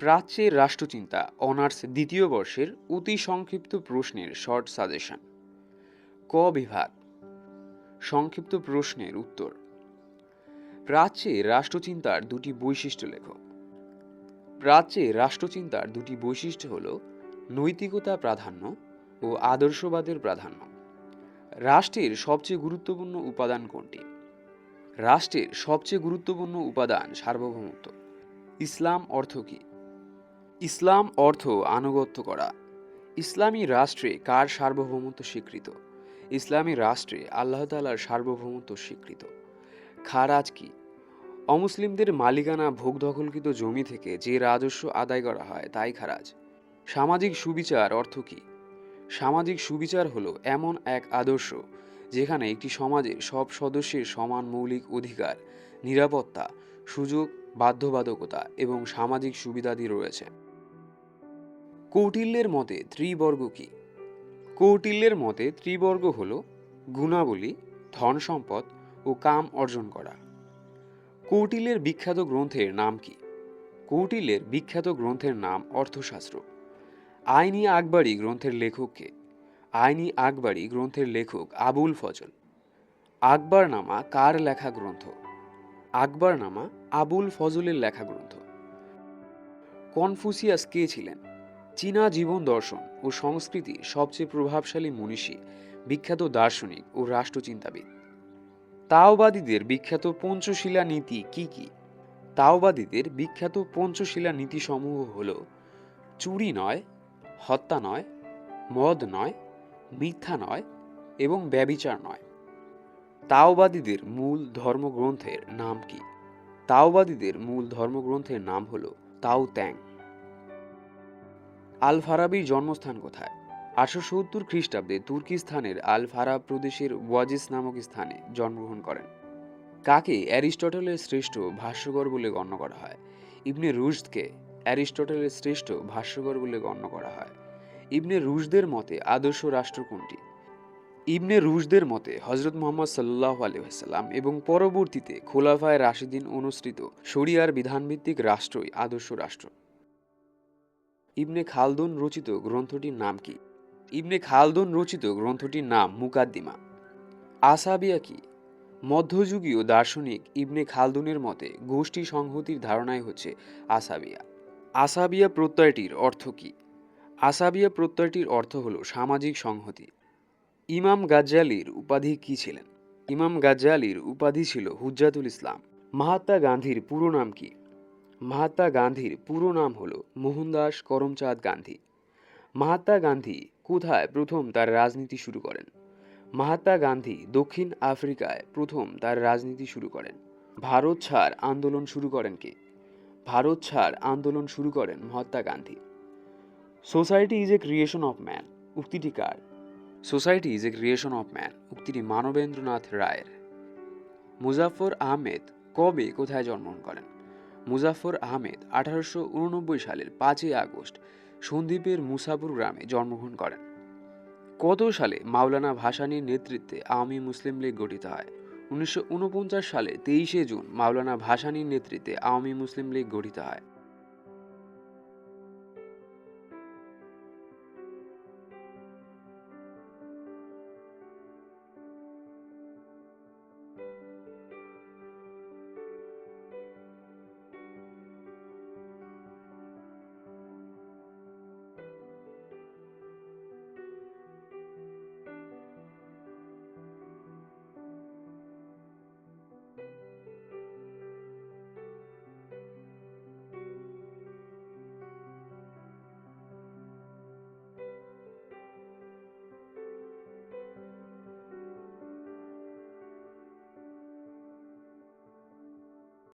প্রাচ্যের রাষ্ট্রচিন্তা, অনার্স দ্বিতীয় বর্ষের অতি সংক্ষিপ্ত প্রশ্নের শর্ট সাজেশন। ক বিভাগ। সংক্ষিপ্ত প্রশ্নের উত্তর। প্রাচ্যে রাষ্ট্রচিন্তার দুটি বৈশিষ্ট্য লেখ। প্রাচ্যে রাষ্ট্রচিন্তার দুটি বৈশিষ্ট্য হল নৈতিকতা প্রাধান্য ও আদর্শবাদের প্রাধান্য। রাষ্ট্রের সবচেয়ে গুরুত্বপূর্ণ উপাদান কোনটি? রাষ্ট্রের সবচেয়ে গুরুত্বপূর্ণ উপাদান সার্বভৌমত্ব। ইসলাম অর্থ কী? ইসলাম অর্থ আনুগত্য করা। ইসলামী রাষ্ট্রে কার সার্বভৌমত্ব স্বীকৃত? ইসলামী রাষ্ট্রে আল্লাহ তালার সার্বভৌমত্ব স্বীকৃত। খারাজ কি? অমুসলিমদের মালিকানা ভোগ দখলকৃত জমি থেকে যে রাজস্ব আদায় করা হয় তাই খারাজ। সামাজিক সুবিচার অর্থ কি? সামাজিক সুবিচার হলো এমন এক আদর্শ যেখানে একটি সমাজের সব সদস্যের সমান মৌলিক অধিকার, নিরাপত্তা, সুযোগ, বাধ্যবাধকতা এবং সামাজিক সুবিধাদি রয়েছে। কৌটিল্যের মতে ত্রিবর্গ কি? কৌটিল্যের মতে ত্রিবর্গ হল গুণাবলী, ধন সম্পদ ও কাম অর্জন করা। কৌটিল্যের বিখ্যাত গ্রন্থের নাম কি? কৌটিল্যের বিখ্যাত গ্রন্থের নাম অর্থশাস্ত্র। আইনি আকবরী গ্রন্থের লেখককে আইনি আকবরী গ্রন্থের লেখক আবুল ফজল। আকবরনামা কার লেখা গ্রন্থ? আকবরনামা আবুল ফজলের লেখা গ্রন্থ। কনফুসিয়াস কে ছিলেন? চীনা জীবন দর্শন ও সংস্কৃতি সবচেয়ে প্রভাবশালী মনীষী, বিখ্যাত দার্শনিক ও রাষ্ট্রচিন্তাবিদ। তাওবাদীদের বিখ্যাত পঞ্চশিলা নীতি কি কি? তাওবাদীদের বিখ্যাত পঞ্চশিলা নীতিসমূহ হল চুরি নয়, হত্যা নয়, মদ নয়, মিথ্যা নয় এবং ব্যবিচার নয়। তাওবাদীদের মূল ধর্মগ্রন্থের নাম কি? তাওবাদীদের মূল ধর্মগ্রন্থের নাম হল তাও ত্যাং আল ফারাবির জন্মস্থান কোথায়? আটশো সত্তর খ্রিস্টাব্দে তুর্কিস্তানের আল ফারাব প্রদেশের ওয়াজিস নামক স্থানে জন্মগ্রহণ করেন। কাকে অ্যারিস্টটলের শ্রেষ্ঠ ভাষ্যকর বলে গণ্য করা হয়? ইবনে রুশদকে অ্যারিস্টটলের শ্রেষ্ঠ ভাষ্যকর বলে গণ্য করা হয়। ইবনে রুশদের মতে আদর্শ রাষ্ট্র কোনটি? ইবনে রুশদের মতে হজরত মোহাম্মদ সাল্লাহ আলহাম এবং পরবর্তীতে খোলাফায় রাশিদিন অনুসৃত শরিয়ার বিধানভিত্তিক রাষ্ট্রই আদর্শ রাষ্ট্র। ইবনে খালদুন রচিত গ্রন্থটির নাম কি? ইবনে খালদুন রচিত গ্রন্থটির নাম মুকাদ্দিমা। আসাবিয়া কি? মধ্যযুগীয় দার্শনিক ইবনে খালদুনের মতে গোষ্ঠী সংহতির ধারণাই হচ্ছে আসাবিয়া। আসাবিয়া প্রত্যয়টির অর্থ কি? আসাবিয়া প্রত্যয়টির অর্থ হল সামাজিক সংহতি। ইমাম গাজ্জালির উপাধি কি ছিলেন? ইমাম গাজ্জালির উপাধি ছিল হুজ্জাতুল ইসলাম। মহাত্মা গান্ধীর পুরো নাম কি? মহাত্মা গান্ধীর পুরো নাম হল মোহনদাস করমচাঁদ গান্ধী। মহাত্মা গান্ধী কোথায় প্রথম তার রাজনীতি শুরু করেন? মহাত্মা গান্ধী দক্ষিণ আফ্রিকায় প্রথম তার রাজনীতি শুরু করেন। ভারত ছাড় আন্দোলন শুরু করেন কে? ভারত ছাড় আন্দোলন শুরু করেন Mahatma Gandhi. Society is a creation of man উক্তিটি কার? Society is a creation of man উক্তিটি মানবেন্দ্রনাথ রায়ের। মুজাফর আহমেদ কবে কোথায় জন্মগ্রহণ করেন? মুজাফর আহমেদ আঠারোশো উননব্বই সালের পাঁচই আগস্ট সন্দ্বীপের মুসাপুর গ্রামে জন্মগ্রহণ করেন। কত সালে মাওলানা ভাসানীর নেতৃত্বে আওয়ামী মুসলিম লীগ গঠিত হয়? উনিশশো ঊনপঞ্চাশ সালে তেইশে জুন মাওলানা ভাসানীর নেতৃত্বে আওয়ামী মুসলিম লীগ গঠিত হয়।